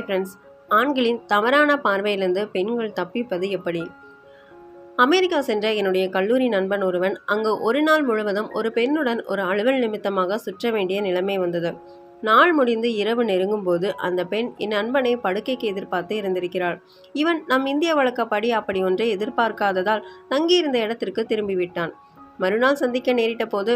Hi friends ஆண்களின் தவறான பார்வையிலிருந்து பெண்கள் தப்பிப்பது எப்படி? அமெரிக்கா சென்ற என்னுடைய கல்லூரி நண்பன் ஒருவன் அங்கு ஒரு நாள் முழுவதும் ஒரு பெண்ணுடன் ஒரு அலுவல் நிமித்தமாக சுற்ற வேண்டிய நிலைமை வந்தது. நாள் முடிந்து இரவு நெருங்கும் போது அந்த பெண் என் நண்பனை படுக்கைக்கு எதிர்பார்த்து இருந்திருக்கிறாள். இவன் நம் இந்திய வழக்கப்படி அப்படி ஒன்றை எதிர்பார்க்காததால் தங்கியிருந்த இடத்திற்கு திரும்பிவிட்டான். மறுநாள் சந்திக்க நேரிட்ட போது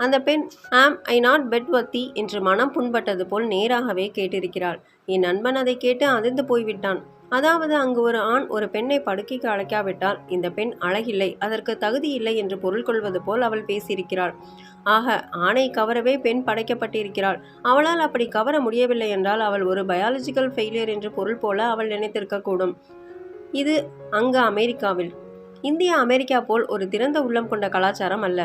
அந்த பெண் ஆம் ஐ நாட் பெட் வத்தி என்று மனம் புண்பட்டது போல் நேராகவே கேட்டிருக்கிறாள். என் நண்பன் அதை கேட்டு அதிர்ந்து போய்விட்டான். அதாவது அங்கு ஒரு ஆண் ஒரு பெண்ணை படுக்கைக்கு அழைக்காவிட்டால் இந்த பெண் அழகில்லை அதற்கு தகுதி இல்லை என்று பொருள் கொள்வது போல் அவள் பேசியிருக்கிறாள். ஆக ஆணை கவரவே பெண் படைக்கப்பட்டிருக்கிறாள். அவளால் அப்படி கவர முடியவில்லை என்றால் அவள் ஒரு பயாலஜிக்கல் ஃபெயிலியர் என்று பொருள் போல அவள் நினைத்திருக்கக்கூடும். இது அங்கு அமெரிக்காவில். இந்தியா அமெரிக்கா போல் ஒரு திறந்த உள்ளம் கொண்ட கலாச்சாரம் அல்ல.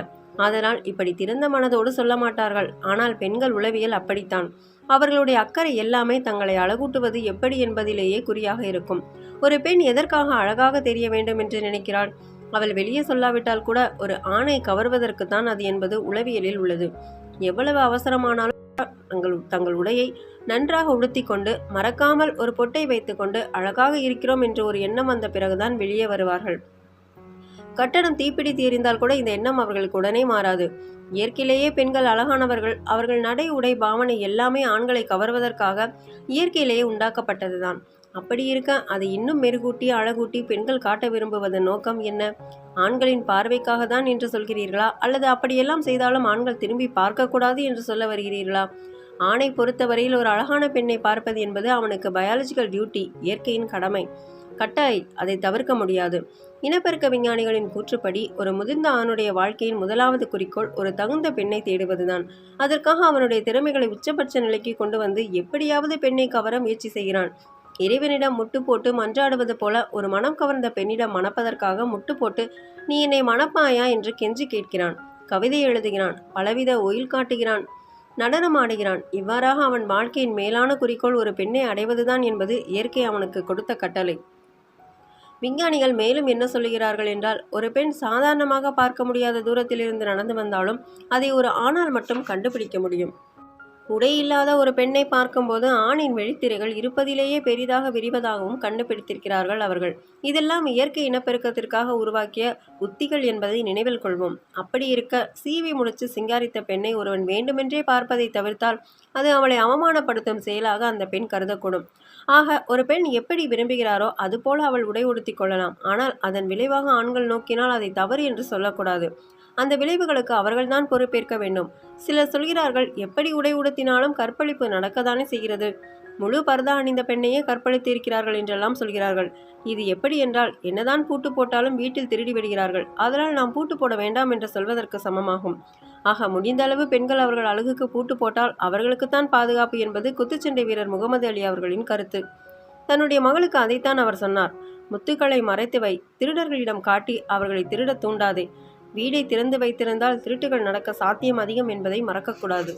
அதனால் இப்படி திறந்த மனதோடு சொல்ல மாட்டார்கள். ஆனால் பெண்கள் உளவியல் அப்படித்தான். அவர்களுடைய அக்கறை எல்லாமே தங்களை அழகூட்டுவது எப்படி என்பதிலேயே குறியாக இருக்கும். ஒரு பெண் எதற்காக அழகாக தெரிய வேண்டும் என்று நினைக்கிறாள்? அவள் வெளியே சொல்லாவிட்டால் கூட ஒரு ஆணை கவர்வதற்கு தான் அது என்பது உளவியலில் உள்ளது. எவ்வளவு அவசரமானாலும் தங்கள் தங்கள் உடையை நன்றாக உடுத்தி கொண்டு மறக்காமல் ஒரு பொட்டை வைத்துக்கொண்டு அழகாக இருக்கிறோம் என்று ஒரு எண்ணம் வந்த பிறகுதான் வெளியே வருவார்கள். கட்டடம் தீப்பிடித்து எரிந்தால் கூட இந்த எண்ணம் அவர்களுக்கு உடனே மாறாது. இயற்கையிலேயே பெண்கள் அழகானவர்கள். அவர்கள் நடை உடை பாவனை எல்லாமே ஆண்களை கவர்வதற்காக இயற்கையிலேயே உண்டாக்கப்பட்டதுதான். அப்படி இருக்க அதை இன்னும் மெருகூட்டி அழகூட்டி பெண்கள் காட்ட விரும்புவதன் நோக்கம் என்ன? ஆண்களின் பார்வைக்காக தான் என்று சொல்கிறீர்களா? அல்லது அப்படியெல்லாம் செய்தாலும் ஆண்கள் திரும்பி பார்க்கக்கூடாது என்று சொல்ல வருகிறீர்களா? ஆணை பொறுத்தவரையில் ஒரு அழகான பெண்ணை பார்ப்பது என்பது அவனுக்கு பயாலஜிக்கல் டியூட்டி இயற்கையின் கடமை. கட்டாய் அதை தவிர்க்க முடியாது. இனப்பெருக்க விஞ்ஞானிகளின் கூற்றுப்படி ஒரு முதிர்ந்த ஆணுடைய வாழ்க்கையின் முதலாவது குறிக்கோள் ஒரு தகுந்த பெண்ணை தேடுவதுதான். அதற்காக அவனுடைய திறமைகளை உச்சபட்ச நிலைக்கு கொண்டு வந்து எப்படியாவது பெண்ணை கவர முயற்சி செய்கிறான். இறைவனிடம் முட்டு போட்டு மன்றாடுவது போல ஒரு மனம் கவர்ந்த பெண்ணிடம் மணப்பதற்காக முட்டு போட்டு நீ என்னை மணப்பாயா? என்று கெஞ்சி கேட்கிறான். கவிதை எழுதுகிறான் பலவித ஒயில் காட்டுகிறான் நடனம் ஆடுகிறான். இவ்வாறாக அவன் வாழ்க்கையின் மேலான குறிக்கோள் ஒரு பெண்ணை அடைவதுதான் என்பது இயற்கை அவனுக்கு கொடுத்த கட்டளை. விஞ்ஞானிகள் மேலும் என்ன சொல்லுகிறார்கள் என்றால் ஒரு பெண் சாதாரணமாக பார்க்க முடியாத தூரத்திலிருந்து நடந்து வந்தாலும் அதை ஒரு ஆணால் மட்டும் கண்டுபிடிக்க முடியும். உடை இல்லாத ஒரு பெண்ணை பார்க்கும்போது ஆணின் வெளித்திரைகள் இருப்பதிலேயே பெரிதாக விரிவதாகவும் கண்டுபிடித்திருக்கிறார்கள் அவர்கள். இதெல்லாம் இயற்கை இனப்பெருக்கத்திற்காக உருவாக்கிய உத்திகள் என்பதை நினைவில் கொள்வோம். அப்படி இருக்க சீவி முடிச்சு சிங்காரித்த பெண்ணை ஒருவன் வேண்டுமென்றே பார்ப்பதை தவிர்த்தால் அது அவளை அவமானப்படுத்தும் செயலாக அந்த பெண் கருதக்கூடும். ஆக ஒரு பெண் எப்படி விரும்புகிறாரோ அதுபோல அவள் உடை உடுத்தி கொள்ளலாம். ஆனால் அதன் விளைவாக ஆண்கள் நோக்கினால் அதை தவறு என்று சொல்லக்கூடாது. அந்த விளைவுகளுக்கு அவர்கள்தான் பொறுப்பேற்க வேண்டும். சிலர் சொல்கிறார்கள் எப்படி உடை உடுத்தினாலும் கற்பழிப்பு நடக்கத்தானே செய்கிறது. முழு பர்தா அணிந்த பெண்ணையே கற்பழித்து இருக்கிறார்கள் என்றெல்லாம் சொல்கிறார்கள். இது எப்படி என்றால் என்னதான் பூட்டு போட்டாலும் வீட்டில் திருடி விடுகிறார்கள். அதனால் நாம் பூட்டு போட வேண்டாம் என்று சொல்வதற்கு சமமாகும். ஆக முடிந்த அளவு பெண்கள் அவர்கள் அழகுக்கு பூட்டு போட்டால் அவர்களுக்குத்தான் பாதுகாப்பு என்பது குத்துச்சண்டை வீரர் முகமது அலி அவர்களின் கருத்து. தன்னுடைய மகளுக்கு அதைத்தான் அவர் சொன்னார். முத்துக்களை மறைத்து வை திருடர்களிடம் காட்டி அவர்களை திருட தூண்டாதே. வீடை திறந்து வைத்திருந்தால் திருட்டுகள் நடக்க சாத்தியம் அதிகம் என்பதை மறக்கக்கூடாது.